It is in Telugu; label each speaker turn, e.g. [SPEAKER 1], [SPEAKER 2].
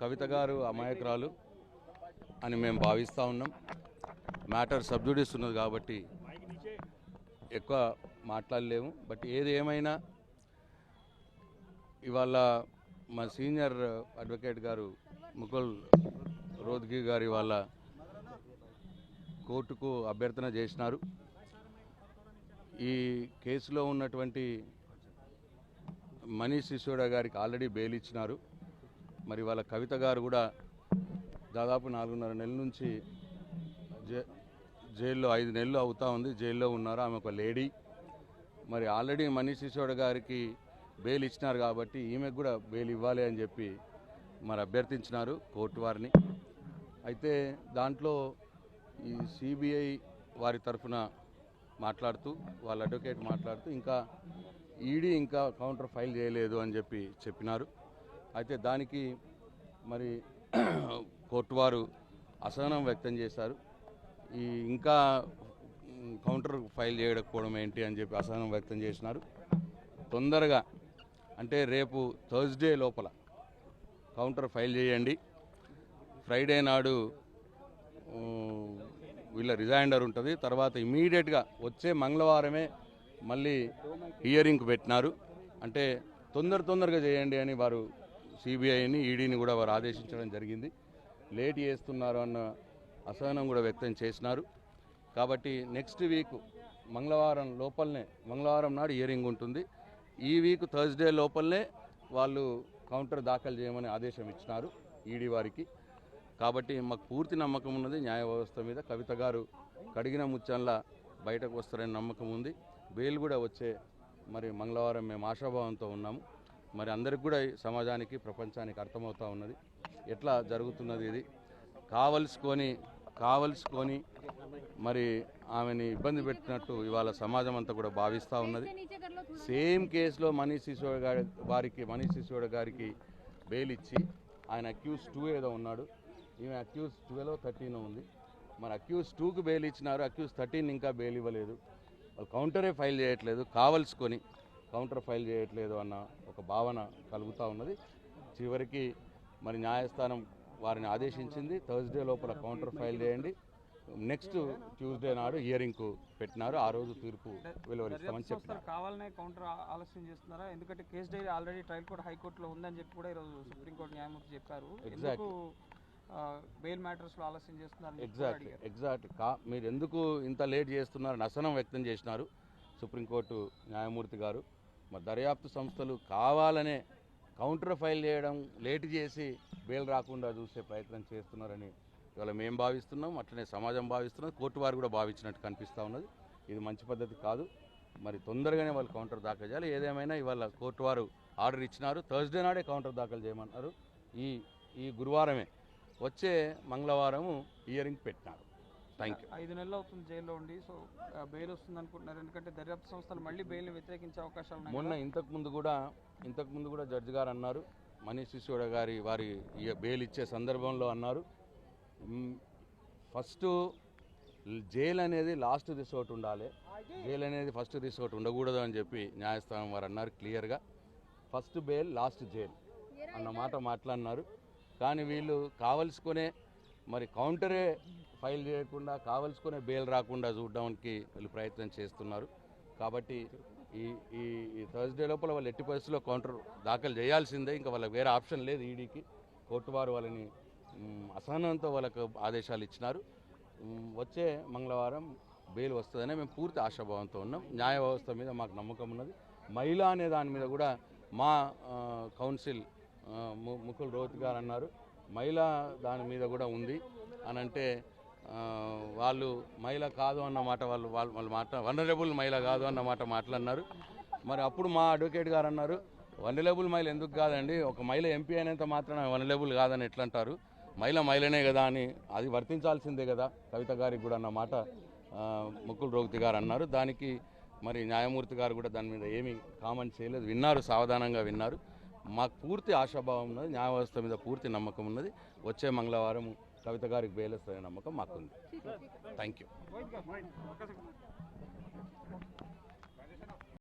[SPEAKER 1] కవిత గారు అమాయకురాలు అని మేము భావిస్తూ ఉన్నాం. మ్యాటర్ సబ్జుడిస్ ఉన్నది కాబట్టి ఎక్కువ మాట్లాడలేము. బట్ ఏది ఏమైనా ఇవాళ మా సీనియర్ అడ్వకేట్ గారు ముకుల్ రోద్గి గారు ఇవాళ కోర్టుకు అభ్యర్థన చేసినారు. ఈ కేసులో ఉన్నటువంటి మనీష్ సిసోడా గారికి ఆల్రెడీ బెయిల్ ఇచ్చినారు. మరి వాళ్ళ కవిత గారు కూడా దాదాపు నాలుగున్నర నెలల నుంచి జై జైల్లో ఐదు నెలలు అవుతా ఉంది జైల్లో ఉన్నారు. ఆమె ఒక లేడీ. మరి ఆల్రెడీ మనీష్ సిసోడ్ గారికి బెయిల్ ఇచ్చినారు కాబట్టి ఈమెకు కూడా బెయిల్ ఇవ్వాలి అని చెప్పి మరి అభ్యర్థించినారు కోర్టు వారిని. అయితే దాంట్లో ఈ సిబిఐ వారి తరఫున మాట్లాడుతూ వాళ్ళ అడ్వకేట్ మాట్లాడుతూ ఇంకా ఈడీ ఇంకా కౌంటర్ ఫైల్ చేయలేదు అని చెప్పి చెప్పినారు. అయితే దానికి మరి కోర్టు వారు అసహనం వ్యక్తం చేశారు. ఈ ఇంకా కౌంటర్ ఫైల్ చేయకపోవడం ఏంటి అని చెప్పి అసహనం వ్యక్తం చేసినారు. తొందరగా అంటే రేపు థర్స్డే లోపల కౌంటర్ ఫైల్ చేయండి. ఫ్రైడే నాడు వీళ్ళ రిజైండర్ ఉంటుంది. తర్వాత ఇమీడియట్గా వచ్చే మంగళవారమే మళ్ళీ హియరింగ్ పెట్టినారు. అంటే తొందర తొందరగా చేయండి అని వారు సిబిఐని ఈడీని కూడా వారు ఆదేశించడం జరిగింది. లేట్ చేస్తున్నారు అన్న అసహనం కూడా వ్యక్తం చేసినారు. కాబట్టి నెక్స్ట్ వీక్ మంగళవారం లోపలనే మంగళవారం నాడు హియరింగ్ ఉంటుంది. ఈ వీక్ థర్స్డే లోపలనే వాళ్ళు కౌంటర్ దాఖలు చేయమని ఆదేశం ఇచ్చినారు ఈడీ వారికి. కాబట్టి మాకు పూర్తి నమ్మకం ఉన్నది న్యాయ వ్యవస్థ మీద. కవిత గారు కడిగిన ముచ్చంలా బయటకు వస్తారని నమ్మకం ఉంది. బెయిల్ కూడా వచ్చే మరి మంగళవారం మేము ఆశాభావంతో ఉన్నాము. మరి అందరికి కూడా ఈ సమాజానికి ప్రపంచానికి అర్థమవుతూ ఉన్నది. ఎట్లా జరుగుతున్నది ఇది? కావలసుకొని కావలసుకొని మరి ఆమెని ఇబ్బంది పెట్టినట్టు ఇవాళ సమాజం అంతా కూడా భావిస్తూ ఉన్నది. సేమ్ కేసులో మనీష్ సిసోడ్ గారి వారికి మనీష్ సిసోడ్ గారికి బెయిల్ ఇచ్చి ఆయన అక్యూజ్ టూ ఏదో ఉన్నాడు. ఈమె అక్యూజ్ ట్వెల్వ్ థర్టీన్ ఉంది. మరి అక్యూజ్ టూకి బెయిల్ ఇచ్చినారు. అక్యూజ్ థర్టీన్ ఇంకా బెయిల్ ఇవ్వలేదు. వాళ్ళు కౌంటరే ఫైల్ చేయట్లేదు. కావలసుకొని కౌంటర్ ఫైల్ చేయట్లేదు అన్న ఒక భావన కలుగుతూ ఉన్నది. చివరికి మరి న్యాయస్థానం వారిని ఆదేశించింది. థర్స్డే లోపల కౌంటర్ ఫైల్ చేయండి. నెక్స్ట్ ట్యూస్డే నాడు హియరింగ్కు పెట్టినారు. ఆ రోజు తీర్పు వెలువరిస్తామని
[SPEAKER 2] సంస్థలు కావాలనే కౌంటర్ ఆలస్యం చేస్తున్నారా? ఎందుకంటే case diary already trial court హైకోర్టులో ఉందని చెప్పి కూడా ఈరోజు సుప్రీంకోర్టు న్యాయమూర్తి చెప్పారు. ఎందుకు బెయిల్ మ్యాటర్స్లో ఆలస్యం చేస్తున్నారని చెప్పి కూడా
[SPEAKER 1] ఎగ్జాక్ట్
[SPEAKER 2] అడిగారు.
[SPEAKER 1] ఎగ్జాక్ట్ కా మీరు ఎందుకు ఇంత లేట్ చేస్తున్నారు? నసనం వ్యక్తం చేసినారు సుప్రీంకోర్టు న్యాయమూర్తి గారు. మరి దర్యాప్తు సంస్థలు కావాలనే కౌంటర్ ఫైల్ చేయడం లేట్ చేసి బెయిల్ రాకుండా చూసే ప్రయత్నం చేస్తున్నారని ఇవాళ మేము భావిస్తున్నాం అట్లనే సమాజం భావిస్తున్నది కోర్టు వారు కూడా భావించినట్టు కనిపిస్తూ ఉన్నది. ఇది మంచి పద్ధతి కాదు. మరి తొందరగానే వాళ్ళు కౌంటర్ దాఖలు చేయాలి. ఏదేమైనా ఇవాళ కోర్టు వారు ఆర్డర్ ఇచ్చినారు. థర్స్డే నాడే కౌంటర్ దాఖలు చేయమన్నారు. ఈ ఈ గురువారమే. వచ్చే మంగళవారము హియరింగ్ పెట్టినారు. థ్యాంక్ యూ
[SPEAKER 2] ఐదు నెలలు అవుతుంది జైల్లో ఉండి సో బెయిల్ వస్తుంది అనుకుంటున్నారు ఎందుకంటే దర్యాప్తు సంస్థలు మళ్ళీ బెయిల్ని వ్యతిరేకించే అవకాశాలు
[SPEAKER 1] మొన్న ఇంతకు ముందు కూడా ఇంతకు ముందు కూడా జడ్జి గారు అన్నారు మనీష్ సిసోడా గారి వారి బెయిల్ ఇచ్చే సందర్భంలో అన్నారు. ఫస్ట్ జైలు అనేది లాస్ట్ రిసోర్ట్ ఉండాలి. జైలు అనేది ఫస్ట్ రిసోర్ట్ ఉండకూడదు అని చెప్పి న్యాయస్థానం వారు అన్నారు క్లియర్గా. ఫస్ట్ బెయిల్ లాస్ట్ జైలు అన్న మాట మాట్లాడినారు. కానీ వీళ్ళు కావలసుకునే మరి కౌంటరే ఫైల్ చేయకుండా కావలసుకునే బెయిల్ రాకుండా చూడడానికి వీళ్ళు ప్రయత్నం చేస్తున్నారు. కాబట్టి ఈ ఈ థర్స్డే లోపల వాళ్ళు ఎట్టి పరిస్థితుల్లో కౌంటర్ దాఖలు చేయాల్సిందే. ఇంకా వాళ్ళకి వేరే ఆప్షన్ లేదు ఈడీకి. కోర్టు వారు వాళ్ళని అసహనంతో వాళ్ళకు ఆదేశాలు ఇచ్చినారు. వచ్చే మంగళవారం బెయిల్ వస్తుందనే మేము పూర్తి ఆశాభావంతో ఉన్నాం. న్యాయ వ్యవస్థ మీద మాకు నమ్మకం ఉన్నది. మహిళ అనే దాని మీద కూడా మా కౌన్సిల్ ము- ముకుల్ రోహిత్ గారు అన్నారు. మహిళ దాని మీద కూడా ఉంది అని అంటే వాళ్ళు మహిళ కాదు అన్న మాట వాళ్ళు వాళ్ళు వాళ్ళు మాట వనరబుల్ మహిళ కాదు అన్న మాట మాట్లాడినారు మరి అప్పుడు మా అడ్వకేట్ గారు అన్నారు వనరబుల్ మహిళ ఎందుకు కాదండి? ఒక మహిళ ఎంపీ అయినంత మాత్రం వనరబుల్ కాదని ఎట్లా అంటారు మహిళ మహిళనే కదా అని అది వర్తించాల్సిందే కదా? కవిత గారికి కూడా అన్న మాట ఆ, ముకుల్ గారు అన్నారు. దానికి మరి న్యాయమూర్తి గారు కూడా దాని మీద ఏమీ కామెంట్ చేయలేదు. విన్నారు సావధానంగా విన్నారు. మాకు పూర్తి ఆశాభావం ఉన్నది న్యాయ వ్యవస్థ మీద పూర్తి నమ్మకం ఉన్నది. వచ్చే మంగళవారం కవిత గారికి బెయిల్ వస్తుందనే నమ్మకం మాకుంది. Thank you